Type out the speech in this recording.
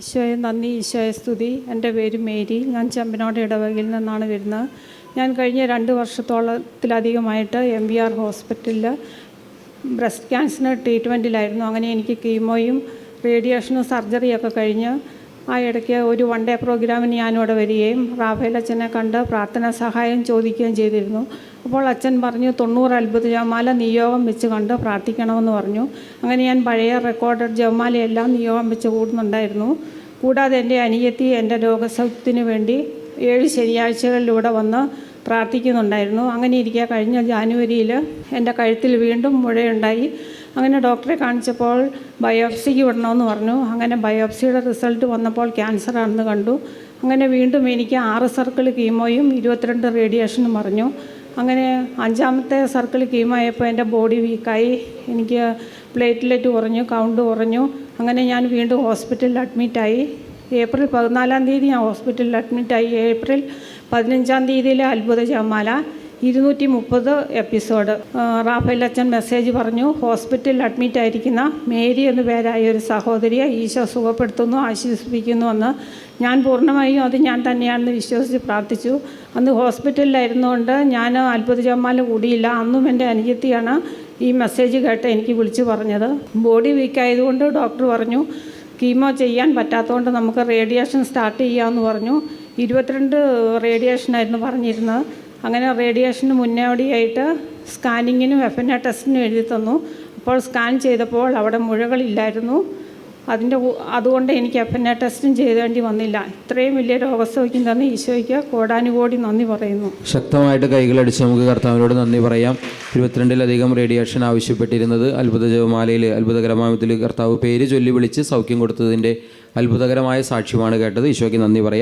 ഈശോയെ നന്ദി ഈശോയെ സ്തുതി. എന്റെ പേര് മേരി. ഞാൻ ചെമ്പനോട് ഇടവകയിൽ നിന്നാണ് വരുന്നത്. ഞാൻ കഴിഞ്ഞ രണ്ട് വർഷത്തോളത്തിലധികമായിട്ട് എം വി ആർ ഹോസ്പിറ്റലിൽ ബ്രസ്റ്റ് ക്യാൻസറിന് ട്രീറ്റ്മെന്റിലായിരുന്നു. അങ്ങനെ എനിക്ക് കീമോയും റേഡിയേഷനും സർജറിയൊക്കെ കഴിഞ്ഞ് ആ ഇടയ്ക്ക് ഒരു വൺ ഡേ പ്രോഗ്രാമിന് ഞാനിവിടെ വരികയും റാഫേൽ അച്ഛനെ കണ്ട് പ്രാർത്ഥന സഹായം ചോദിക്കുകയും ചെയ്തിരുന്നു. അപ്പോൾ അച്ഛൻ പറഞ്ഞു തൊണ്ണൂറ് അത്ഭുത ജവമാല നിയോഗം വെച്ച് കണ്ട് പ്രാർത്ഥിക്കണമെന്ന് പറഞ്ഞു. അങ്ങനെ ഞാൻ പഴയ റെക്കോർഡഡ് ജവമാലയെല്ലാം നിയോഗം വെച്ച് കൂടുന്നുണ്ടായിരുന്നു. കൂടാതെ എന്റെ അനിയത്തി എന്റെ രോഗസൗഖ്യത്തിന് വേണ്ടി ഏഴ് ശനിയാഴ്ചകളിലൂടെ വന്ന് പ്രാർത്ഥിക്കുന്നുണ്ടായിരുന്നു. അങ്ങനെ ഇരിക്കുക കഴിഞ്ഞ ജാനുവരിയിൽ എന്റെ കഴുത്തിൽ വീണ്ടും മുഴയുണ്ടായി അങ്ങനെ ഡോക്ടറെ കാണിച്ചപ്പോൾ ബയോപ്സിക്ക് വിടണമെന്ന് പറഞ്ഞു. അങ്ങനെ ബയോപ്സിയുടെ റിസൾട്ട് വന്നപ്പോൾ ക്യാൻസർ ആണെന്ന് കണ്ടു. അങ്ങനെ വീണ്ടും എനിക്ക് ആറ് സർക്കിൾ കീമോയും ഇരുപത്തിരണ്ട് റേഡിയേഷനും പറഞ്ഞു അങ്ങനെ അഞ്ചാമത്തെ സർക്കിൾ കീമായപ്പോൾ എന്റെ ബോഡി വീക്കായി. എനിക്ക് പ്ലേറ്റ്ലെറ്റ് കുറഞ്ഞു കൗണ്ട് കുറഞ്ഞു. അങ്ങനെ ഞാൻ വീണ്ടും ഹോസ്പിറ്റലിൽ അഡ്മിറ്റായി. ഏപ്രിൽ പതിനാലാം തീയതി ഞാൻ ഹോസ്പിറ്റലിൽ അഡ്മിറ്റായി. ഏപ്രിൽ പതിനഞ്ചാം തീയതിയിലെ അത്ഭുത ജപമാല ഇരുന്നൂറ്റി മുപ്പത് എപ്പിസോഡ് റാഫേൽ അച്ഛൻ മെസ്സേജ് പറഞ്ഞു ഹോസ്പിറ്റലിൽ അഡ്മിറ്റ് ആയിരിക്കുന്ന മേരി എന്നു പേരായ ഒരു സഹോദരിയെ ഈശോ സുഖപ്പെടുത്തുന്നു ആശ്വസിപ്പിക്കുന്നു എന്ന് ഞാൻ പൂർണമായും അത് ഞാൻ തന്നെയാണെന്ന് വിശ്വസിച്ച് പ്രാർത്ഥിച്ചു. അന്ന് ഹോസ്പിറ്റലിലായിരുന്നുകൊണ്ട് ഞാൻ അത്ഭുത ജപമാല കൂടിയില്ല. അന്നും എന്റെ അനുജത്തിയാണ് ഈ മെസ്സേജ് കേട്ട് എനിക്ക് വിളിച്ചു പറഞ്ഞത്. ബോഡി വീക്കായതുകൊണ്ട് ഡോക്ടർ പറഞ്ഞു കീമോ ചെയ്യാൻ പറ്റാത്തതുകൊണ്ട് നമുക്ക് റേഡിയേഷൻ സ്റ്റാർട്ട് ചെയ്യാമെന്ന് പറഞ്ഞു. ഇരുപത്തിരണ്ട് റേഡിയേഷനായിരുന്നു പറഞ്ഞിരുന്നത്. അങ്ങനെ റേഡിയേഷന് മുന്നോടിയായിട്ട് സ്കാനിങ്ങിനും എഫ് എൻ എ ടെസ്റ്റിനും എഴുതി തന്നു. അപ്പോൾ സ്കാൻ ചെയ്തപ്പോൾ അവിടെ മുഴകളില്ലായിരുന്നു. അതിന്റെ അതുകൊണ്ട് എനിക്ക് എഫ് എൻ എ ടെസ്റ്റും ചെയ്തേണ്ടി വന്നില്ല. ഇത്രയും വലിയ രോഗസൗഖ്യം തന്നെ ഈശോയ്ക്ക് കോടാനുകോടി നന്ദി പറയുന്നു. ശക്തമായിട്ട് കൈകളടിച്ച് നമുക്ക് കർത്താവിനോട് നന്ദി പറയാം. ഇരുപത്തിരണ്ടിലധികം റേഡിയേഷൻ ആവശ്യപ്പെട്ടിരുന്നത് അത്ഭുത ജപമാലയിൽ അത്ഭുതകരമാമത്തിൽ കർത്താവ് പേര് ചൊല്ലി വിളിച്ച് സൗഖ്യം കൊടുത്തതിന്റെ അത്ഭുതകരമായ സാക്ഷ്യമാണ് കേട്ടത്. ഈശോയ്ക്ക് നന്ദി പറയാം.